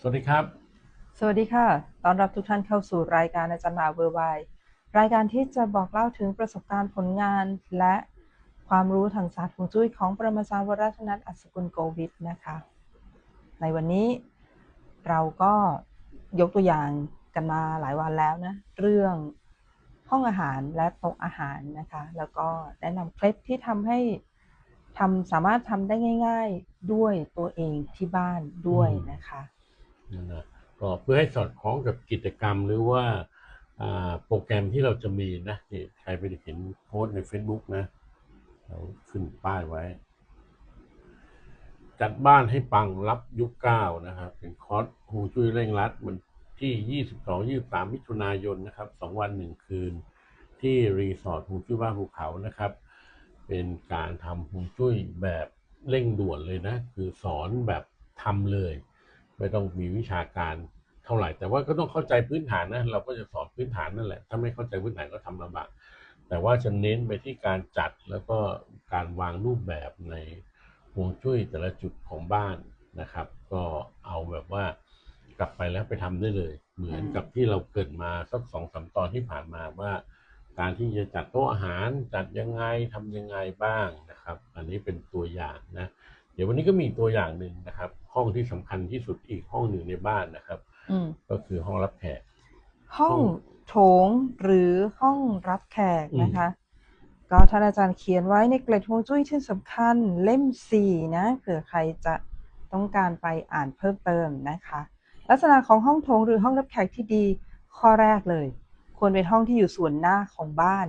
สวัสดีครับ สวัสดีค่ะต้อนรับทุกท่านเข้าสู่รายการอาจารย์มาเวอร์ไวรายการที่จะบอกเล่าถึงประสบการณ์ผลงาน และความรู้ทางศาสตร์ฮวงจุ้ยของปรมาจารย์วรัตนัทอัศกุลโกวิทนะคะ ในวันนี้เราก็ยกตัวอย่างกันมาหลายวันแล้วนะ เรื่องห้องอาหารและโต๊ะอาหารนะคะ แล้วก็แนะนำเคล็ดที่ทำให้ทำสามารถทำได้ง่าย ๆด้วยตัวเองที่บ้านด้วยนะคะ นะก็เพื่อให้สอดคล้องกับกิจกรรมหรือว่าโปรแกรมที่เราจะมีนะนี่ใครไปเห็นโพสใน Facebook นะเราขึ้นป้ายไว้ จัดบ้านให้ปังรับยุคเก้านะครับเป็นคอร์สฮูจุยเร่งรัดมันที่ 22 23 มิถุนายนนะครับสองวันหนึ่งคืน ที่รีสอร์ทฮูจุยบ้านภูเขานะครับ เป็นการทำฮวงจุ้ยแบบเร่งด่วนเลยนะ คือสอนแบบทำเลย ไม่ต้องมีวิชาการเท่าไหร่ แต่ว่าก็ต้องเข้าใจพื้นฐานนะเราก็จะสอนพื้นฐานนั่นแหละ ถ้าไม่เข้าใจพื้นฐานก็ทำลำบากแต่ว่าจะเน้นไปที่การจัดแล้วก็การวางรูปแบบในฮวงจุ้ยแต่ละจุดของบ้านนะครับ ก็เอาแบบว่ากลับไปแล้วไปทำได้เลย เหมือนกับที่เราเกิดมาสักสองสามตอนที่ผ่านมาว่า การที่จะจัดโต๊ะอาหารจัดยังไงทำยังไงบ้างนะครับ อันนี้เป็นตัวอย่างนะ เดี๋ยววันนี้ก็มีตัวอย่างหนึ่งนะครับห้องที่สำคัญที่สุดอีกห้องหนึ่งในบ้านนะครับอืมก็คือห้องรับแขก ห้องโถงหรือห้องรับแขกนะคะ ก็ท่านอาจารย์เขียนไว้ในเกล็ดฮวงจุ้ยที่สำคัญเล่มสี่นะเผื่อใครจะต้องการไปอ่านเพิ่มเติมนะคะ ลักษณะของห้องโถงหรือห้องรับแขกที่ดีข้อแรกเลย ควรเป็นห้องที่อยู่ส่วนหน้าของบ้าน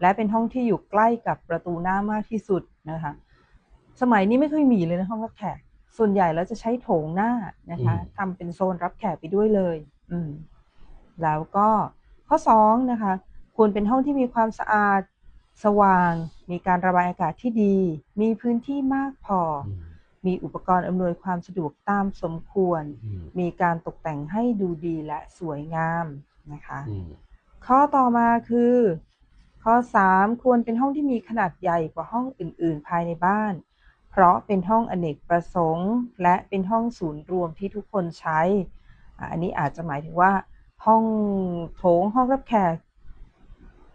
และเป็นห้องที่อยู่ใกล้กับประตูหน้ามากที่สุดนะคะ สมัยนี้ไม่ค่อยมีเลยนะห้องรับแขก ส่วนใหญ่แล้วจะใช้โถงหน้านะคะทำเป็นโซนรับแขกไปด้วยเลย อืม แล้วก็ข้อ2นะคะ ควรเป็นห้องที่มีความสะอาดสว่าง มีการระบายอากาศที่ดี มีพื้นที่มากพออืมมีอุปกรณ์อำนวยความสะดวกตามสมควรอืมมีการตกแต่งให้ดูดีและสวยงามนะคะอืมข้อต่อมาคือ ข้อ 3 ควรเป็นห้องที่มีขนาดใหญ่กว่าห้องอื่น ๆ ภายในบ้าน เพราะเป็นห้องอเนกประสงค์ และเป็นห้องศูนย์รวมที่ทุกคนใช้อะอันนี้อาจจะหมายถึงว่า ห้องโถงห้องรับแขก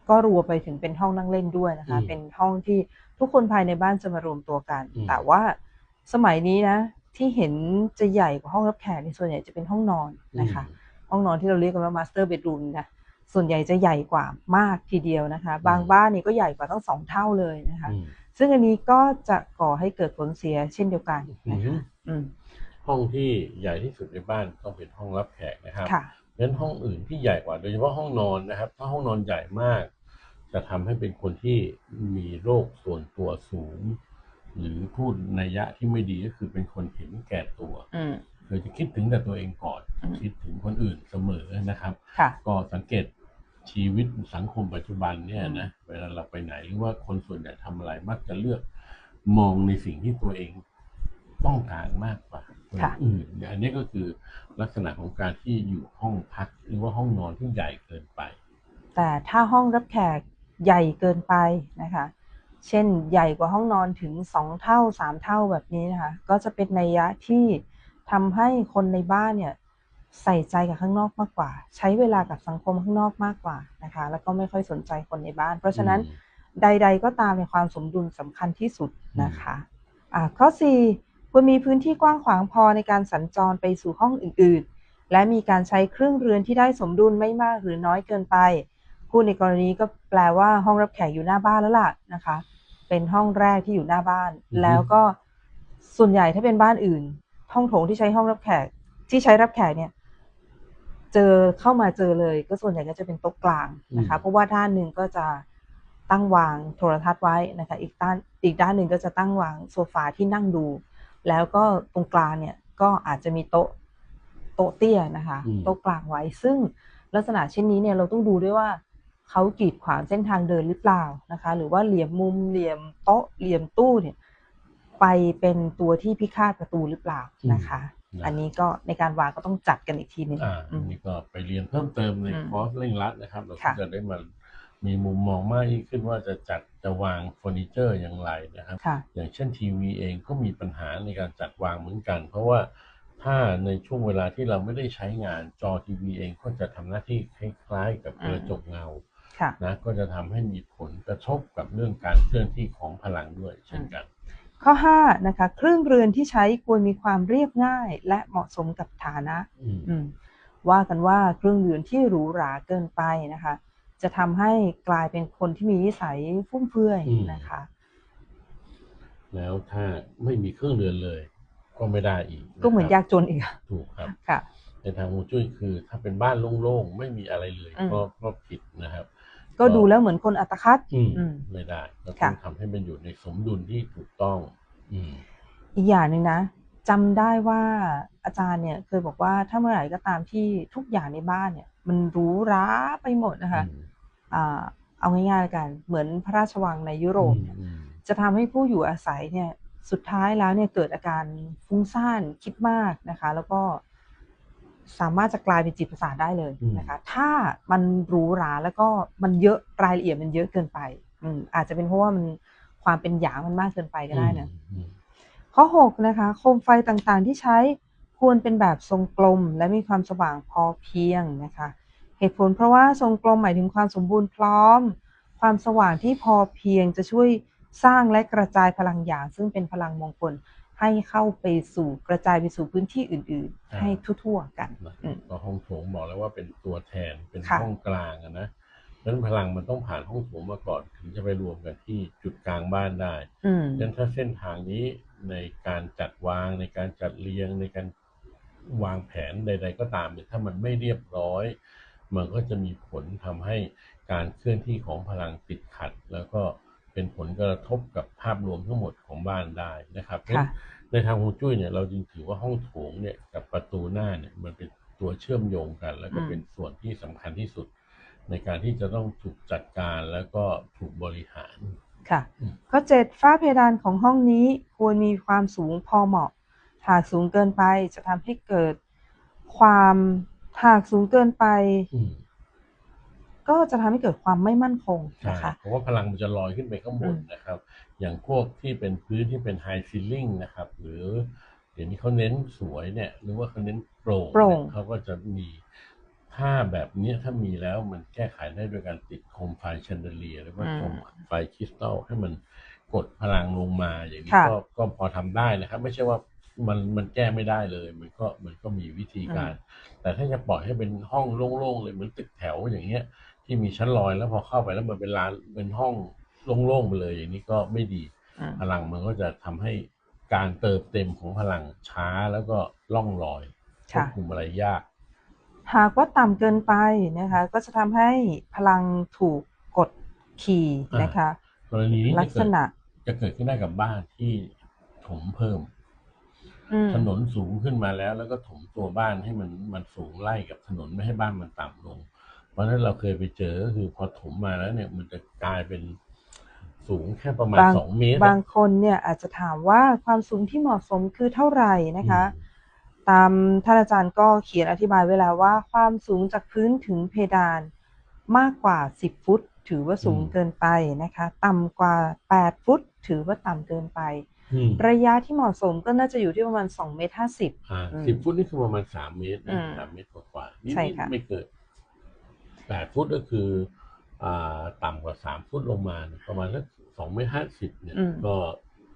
ก็รวมไปถึงเป็นห้องนั่งเล่นด้วยนะคะอืมเป็นห้องที่ทุกคนภายในบ้านจะมารวมตัวกันอืมแต่ว่าสมัยนี้นะ ที่เห็นจะใหญ่กว่าห้องรับแขกในยส่วนใหญ่จะเป็นห้องนอนนะคะ ห้องนอนที่เราเรียกกันว่า master bedroom นะส่วนใหญ่จะใหญ่กว่ามากทีเดียวนะคะ บางบ้านนี่ก็ใหญ่กว่าตั้งสองเท่าเลยนะคะอืม ซึ่งอันนี้ก็จะก่อให้เกิดผลเสียเช่นเดียวกันนะคะอืมอืมห้องที่ใหญ่ที่สุดในบ้านต้องเป็นห้องรับแขกนะครับค่ะงั้นห้องอื่นที่ใหญ่กว่า โดยเฉพาะห้องนอนนะครับ ถ้าห้องนอนใหญ่มาก จะทำให้เป็นคนที่มีโรคส่วนตัวสูง หรือพูดนัยยะที่ไม่ดีก็คือเป็นคนเห็นแก่ตัวอืมคือจะคิดถึงแต่ตัวเองก่อนอืมคิดถึงคนอื่นเสมอนะครับค่ะก็สังเกต ชีวิตสังคมปัจจุบันเนี่ยนะเวลาเราไปไหนหรือว่าคนส่วนใหญ่ทำอะไรมักจะเลือกมองในสิ่งที่ตัวเองต้องการมากกว่าคนค่ะอื่นเนี่ยอันนี้ก็คือลักษณะของการที่อยู่ห้องพักหรือว่าห้องนอนที่ใหญ่เกินไป แต่ถ้าห้องรับแขกใหญ่เกินไปนะคะ เช่นใหญ่กว่าห้องนอนถึงสองเท่าสามเท่าแบบนี้นะคะ ก็จะเป็นนัยยะที่ทำให้คนในบ้านเนี่ย ใส่ใจกับข้างนอกมากกว่า ใช้เวลากับสังคมข้างนอกมากกว่านะคะ แล้วก็ไม่ค่อยสนใจคนในบ้าน เพราะฉะนั้นอืมใด ๆ ก็ตามในความสมดุลสำคัญที่สุดนะคะอ่าข้อ 4 ควรมีพื้นที่กว้างขวางพอในการสัญจรไปสู่ห้องอื่น ๆ และมีการใช้เครื่องเรือนที่ได้สมดุลไม่มากหรือน้อยเกินไปพูดในกรณีก็แปลว่าห้องรับแขกอยู่หน้าบ้านแล้วล่ะนะคะ เป็นห้องแรกที่อยู่หน้าบ้านอือฮึแล้วก็ส่วนใหญ่ถ้าเป็นบ้านอื่น ห้องโถงที่ใช้ห้องรับแขกที่ใช้รับแขกเนี่ย เจอเข้ามาเจอเลย ก็ส่วนใหญ่ก็จะเป็นโต๊ะกลางนะคะ เพราะว่าด้านหนึ่งก็จะตั้งวางโทรทัศน์ไว้นะคะ อีกด้านอีกด้านหนึ่งก็จะตั้งวางโซฟาที่นั่งดู แล้วก็ตรงกลางเนี่ยก็อาจจะมีโต๊ะโต๊ะเตี้ยนะคะอืมโต๊ะกลางไว้ ซึ่งลักษณะเช่นนี้เนี่ยเราต้องดูด้วยว่าเขากีดขวางเส้นทางเดินหรือเปล่านะคะ หรือว่าเหลี่ยมมุมเหลี่ยมโต๊ะเหลี่ยมตู้เนี่ย ไปเป็นตัวที่พิฆาตประตูหรือเปล่านะคะนะ อันนี้ก็ในการวางก็ต้องจัดกันอีกทีหนึงอ่าอืมนี่ก็ไปเรียนเพิ่มเติมในอืมคอร์สเร่งรัดนะครับ เราก็ค่ะจะได้มามีมุมมองมากยิ่งขึ้นว่าจะจัดจะวางเฟอร์นิเจอร์อย่างไรนะครับค่ะอย่างเช่นทีวีเองก็มีปัญหาในการจัดวางเหมือนกัน เพราะว่าถ้าในช่วงเวลาที่เราไม่ได้ใช้งานจอทีวีเองก็จะทำหน้าที่คล้ายๆ กับกระจกเงาค่ะนะก็จะทำให้มีผลกระทบกับเรื่องการเคลื่อนที่ของพลังด้วยเช่นกัน ข้อ5นะคะเครื่องเรือนที่ใช้ควรมีความเรียบง่าย และเหมาะสมกับฐานะอืมอืมว่ากันว่าเครื่องเรือนที่หรูหราเกินไปนะคะ จะทำให้กลายเป็นคนที่มีนิสัยฟุ่มเฟือยนะคะ แล้วถ้าไม่มีเครื่องเรือนเลย ก็ไม่ได้อีกะครับก็เหมือนยากจนอีกอะถูกครับค่ะในทางฮวงจุ้ยคือ ถ้าเป็นบ้านโล่งๆไม่มีอะไรเลยอืมก็ก็ผิดนะครับ ก็ดูแล้วเหมือนคนอัตคัดอืมอืมไม่ได้ก็ต้ค่ะองทำให้มันอยู่ในสมดุลที่ถูกต้องอืมอีกอย่างหนึ่งนะจำได้ว่าอาจารย์เนี่ยเคยบอกว่าถ้าเมื่อไหร่ก็ตามที่ทุกอย่างในบ้านเนี่ย มันหรูหราไปหมดนะคะอืมอ่าเอาง่ายๆแล้วกัน เหมือนพระราชวังในยุโรปเนี่ยอืมจะทำให้ผู้อยู่อาศัยเนี่ย สุดท้ายแล้วเนี่ยเกิดอาการฟุ้งซ่านคิดมากนะคะ แล้วก็ สามารถจะกลายเป็นจิตประสาทได้เลยนะคะ ถ้ามันหรูหราแล้วก็มันเยอะรายละเอียดมันเยอะเกินไป อืมอาจจะเป็นเพราะว่ามันความเป็นหยางมันมากเกินไปก็ได้นะอืมข้อ6นะคะโคมไฟต่างๆที่ใช้ควรเป็นแบบทรงกลม และมีความสว่างพอเพียงนะคะ เหตุผลเพราะว่าทรงกลมหมายถึงความสมบูรณ์พร้อม ความสว่างที่พอเพียงจะช่วยสร้างและกระจายพลังหยางซึ่งเป็นพลังมงคล ให้เข้าไปสู่กระจายไปสู่พื้นที่อื่น ๆ ให้ทั่วๆกันนะอืมก็ห้องโถงบอกแล้วว่าเป็นตัวแทนเป็นค่ะห้องกลางอะนะเพราะฉะนั้นพลังมันต้องผ่านห้องโถงมาก่อนถึงจะไปรวมกันที่จุดกลางบ้านได้อืมดังนั้นถ้าเส้นทางนี้ในการจัดวางในการจัดเรียงในการวางแผนใด ๆ ก็ตามเนี่ยถ้ามันไม่เรียบร้อย มันก็จะมีผลทำให้การเคลื่อนที่ของพลังติดขัด แล้วก็ เป็นผลกระทบกับภาพรวมทั้งหมดของบ้านได้นะครับค่ะในทางฮวงจุ้ยเนี่ยเราจึงถือว่าห้องโถงเนี่ยกับประตูหน้าเนี่ยมันเป็นตัวเชื่อมโยงกัน แล้วก็อืมเป็นส่วนที่สำคัญที่สุด ในการที่จะต้องถูกจัดการแล้วก็ถูกบริหารค่ะอืมข้อ7ฝ้าเพดานของห้องนี้ควรมีความสูงพอเหมาะ หากสูงเกินไปจะทำให้เกิดความหากสูงเกินไปอืม ก็จะทำให้เกิดความไม่มั่นคงใช่นะคะเพราะว่าพลังมันจะลอยขึ้นไปข้างบนอืมนะครับ อย่างพวกที่เป็นพื้นที่เป็นไฮซีลิงนะครับ หรือเดี๋ยวนี้เขาเน้นสวยเนี่ย หรือว่าเขาเน้นโปร่งโปร่งเนี่ยเขาก็จะมีถ้าแบบเนี้ยถ้ามีแล้วมันแก้ไขได้โดยการติดโคมไฟแชนเดอเลียหรือว่าโคมไฟคริสตัลให้มันกดพลังลงมาอย่างนี้ค่ะก็ก็พอทำได้นะครับ ไม่ใช่ว่ามันมันแก้ไม่ได้เลย มันก็มันก็มีวิธีการ แต่ถ้าจะปล่อยให้เป็นห้องโล่งๆเลยเหมือนตึกแถวอย่างเงี้ย ที่มีชั้นลอยแล้วพอเข้าไปแล้วมันเป็นลานเป็นห้องโล่งๆไปเลย อย่างนี้ก็ไม่ดีอืมพลังมันก็จะทำให้การเติมเต็มของพลังช้าแล้วก็ล่องลอยควบค่ะคุมอะไรยาก หากว่าต่ำเกินไปนะคะ ก็จะทำให้พลังถูกกดขี่นะคะกรณีนี้ลักษณะจะเกิดขึ้นได้กับบ้านที่ถมเพิ่มอืมถนนสูงขึ้นมาแล้ว แล้วก็ถมตัวบ้านให้มันมันสูงไล่กับถนนไม่ให้บ้านมันต่ำลงเพ ราะฉะนั้นเราเคยไปเจอก็คือพอถมมาแล้วเนี่ยมันจะกลายเป็นสูงแค่ประมาณบางสองเมตร บางคนเนี่ยอาจจะถามว่าความสูงที่เหมาะสมคือเท่าไหร่นะคะอืมตามท่านอาจารย์ก็เขียนอธิบายไว้แล้วว่า ความสูงจากพื้นถึงเพดานมากกว่า 10 ฟุต ถือว่าสูงเกินไปนะคะ ต่ำกว่า 8 ฟุต ถือว่าต่ำเกินไปอืมระยะที่เหมาะสมก็น่าจะอยู่ที่ประมาณ2เมตร50อ่าอืมสิบฟุตนี่คือประมาณสามเมตรอืนะมสามเมตรกว่าๆนี่ใช่ค่ะไม่เกิด แปดฟุตก็คืออ่าต่ำกว่าสามฟุตลงมาเนี่ยประมาณสักสองเมตรห้าสิบเนี่ยก็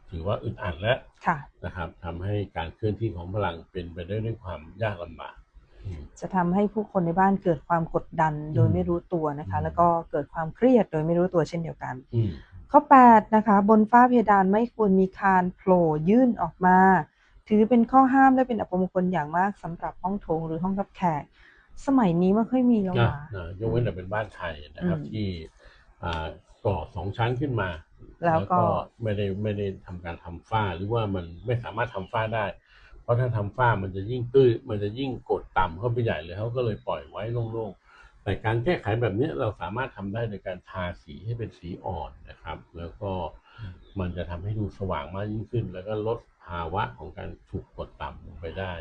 ถือว่าอึดอัดแล้วค่ะนะครับทำให้การเคลื่อนที่ของพลังเป็นไปได้ด้วยความยากลำบากอืมจะทำให้ผู้คนในบ้านเกิดความกดดันโดยอืมไม่รู้ตัวนะคะอืมแล้วก็เกิดความเครียดโดยไม่รู้ตัวเช่นเดียวกันอืมข้อ8นะคะ บนฝ้าเพดานไม่ควรมีคานโผล่ยื่นออกมา ถือเป็นข้อห้ามและเป็นอัปมงคลอย่างมากสำหรับห้องโถงหรือห้องรับแขก สมัยนี้ไม่ค่อยมีแล้วนะนะนะยกเว้นแต่เป็นบ้านไทยนะครับอืมที่อ่าก่อสองชั้นขึ้นมา แล้วก็ไม่ได้ไม่ได้ทำการทำฝ้าหรือว่ามันไม่สามารถทำฝ้าได้ เพราะถ้าทำฝ้ามันจะยิ่งตื้นมันจะยิ่งกดต่ำเข้าไปใหญ่เลยเขาก็เลยปล่อยไว้โล่งๆแต่การแก้ไขแบบนี้เราสามารถทำได้โดยการทาสีให้เป็นสีอ่อนนะครับ แล้วก็มันจะทำให้ดูสว่างมากยิ่งขึ้น แล้วก็ลดภาวะของการถูกกดต่ำลงไปได้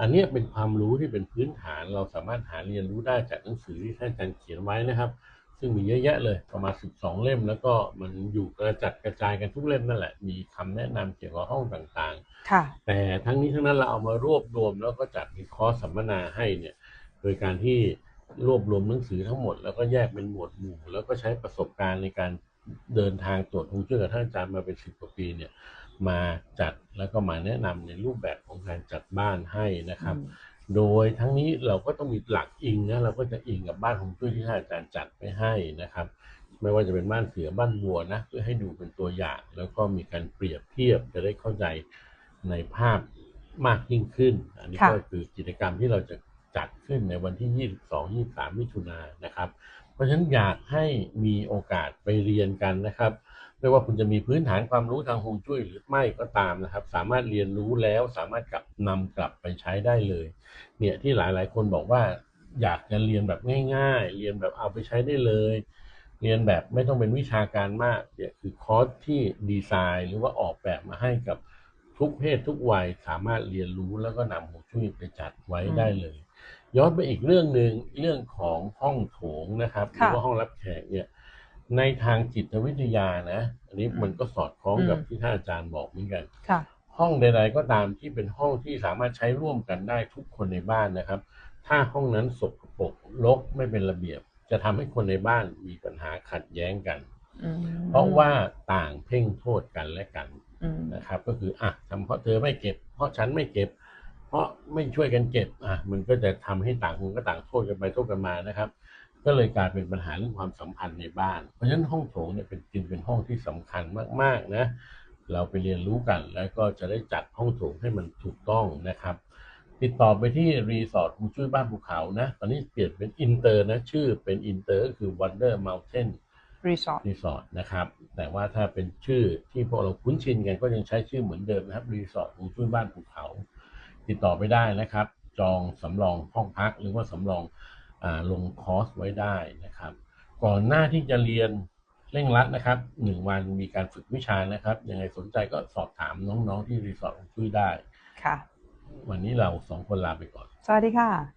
อันเนี้ยเป็นความรู้ที่เป็นพื้นฐานเราสามารถหาเรียนรู้ได้จากหนังสือที่ท่านอาจารย์เขียนไว้นะครับ ซึ่งมีเยอะแยะเลยประมาณ 12 เล่ม แล้วก็มันอยู่กระจัดกระจายกันทุกเล่มนั่นแหละ มีคำแนะนำเกี่ยวกับห้องต่างๆค่ะแต่ทั้งนี้ทั้งนั้นเราเอามารวบรวมแล้วก็จัดมีคอร์สสัมมนาให้เนี่ยโดยการที่รวบรวมหนังสือทั้งหมดแล้วก็แยกเป็นหมวดหมู่ แล้วก็ใช้ประสบการณ์ในการเดินทางตรวจฮวงจุ้ยกับท่านอาจารย์มาเป็นสิบกว่าปีเนี่ย มาจัดแล้วก็มาแนะนำในรูปแบบของการจัดบ้านให้นะครับ โดยทั้งนี้เราก็ต้องมีหลักอิงนะเราก็จะอิงกับบ้านของจุ้ยที่ท่านอาจารย์จัดไปให้นะครับ ไม่ว่าจะเป็นบ้านเสือบ้านวัวนะเพื่อให้ดูเป็นตัวอย่าง แล้วก็มีการเปรียบเทียบจะได้เข้าใจในภาพมากยิ่งขึ้น อันนี้ค่ะก็คือกิจกรรมที่เราจะจัดขึ้นในวันที่ 22 23 มิถุนายนนะครับ เพราะฉะนั้นอยากให้มีโอกาสไปเรียนกันนะครับ ไม่ว่าคุณจะมีพื้นฐานความรู้ทางฮวงจุ้ยหรือไม่ก็ตามนะครับ สามารถเรียนรู้แล้วสามารถกลับนำกลับไปใช้ได้เลย เนี่ยที่หลายๆ คนบอกว่าอยากจะเรียนแบบง่าย ๆ เรียนแบบเอาไปใช้ได้เลย เรียนแบบไม่ต้องเป็นวิชาการมากเนี่ยคือคอร์สที่ดีไซน์ หรือว่าออกแบบมาให้กับทุกเพศทุกวัยสามารถเรียนรู้แล้วก็นำหัวช่วยไปจัดไว้ได้เลย ย้อนไปอีกเรื่องหนึ่งเรื่องของห้องโถงนะครับหรือว่าห้องรับแขกเนี่ย ในทางจิตวิทยานะ อันนี้มันก็สอดคล้องกับอืมที่ท่านอาจารย์บอกเหมือนกันค่ะห้องใดๆก็ตามที่เป็นห้องที่สามารถใช้ร่วมกันได้ทุกคนในบ้านนะครับ ถ้าห้องนั้นสกปรกรกไม่เป็นระเบียบ จะทำให้คนในบ้านมีปัญหาขัดแย้งกันอืมเพราะว่าต่างเพ่งโทษกันและกันอืมนะครับ ก็คืออะทำเพราะเธอไม่เก็บ เพราะฉันไม่เก็บ เพราะไม่ช่วยกันเก็บ อะ มันก็จะทำให้ต่างคนก็ต่างโทษกันไปโทษกันมานะครับ ก็เลยกลายเป็นปัญหาเรื่องความสัมพันธ์ในบ้าน เพราะฉะนั้นห้องโถงเนี่ยเป็นจึงเป็นห้องที่สำคัญมากๆนะเราไปเรียนรู้กัน แล้วก็จะได้จัดห้องโถงให้มันถูกต้องนะครับ ติดต่อไปที่รีสอร์ทฮวงจุ้ยบ้านภูเขานะ ตอนนี้เปลี่ยนเป็นอินเตอร์นะ ชื่อเป็นอินเตอร์ก็คือ Wonder Mountain รีสอร์ทรีสอร์ทนะครับ แต่ว่าถ้าเป็นชื่อที่พวกเราคุ้นชินกันก็ยังใช้ชื่อเหมือนเดิมนะครับรีสอร์ทฮวงจุ้ยบ้านภูเขา ติดต่อไปได้นะครับ จองสำรองห้องพักหรือว่าสำรองอา ลงคอร์สไว้ได้นะครับ ก่อนหน้าที่จะเรียนเร่งรัดนะครับหนึ่งวันมีการฝึกวิชานะครับยังไงสนใจก็สอบถามน้องๆที่รีสอร์ทฮวงจุ้ยได้ค่ะ วันนี้เราสองคนลาไปก่อน สวัสดีค่ะ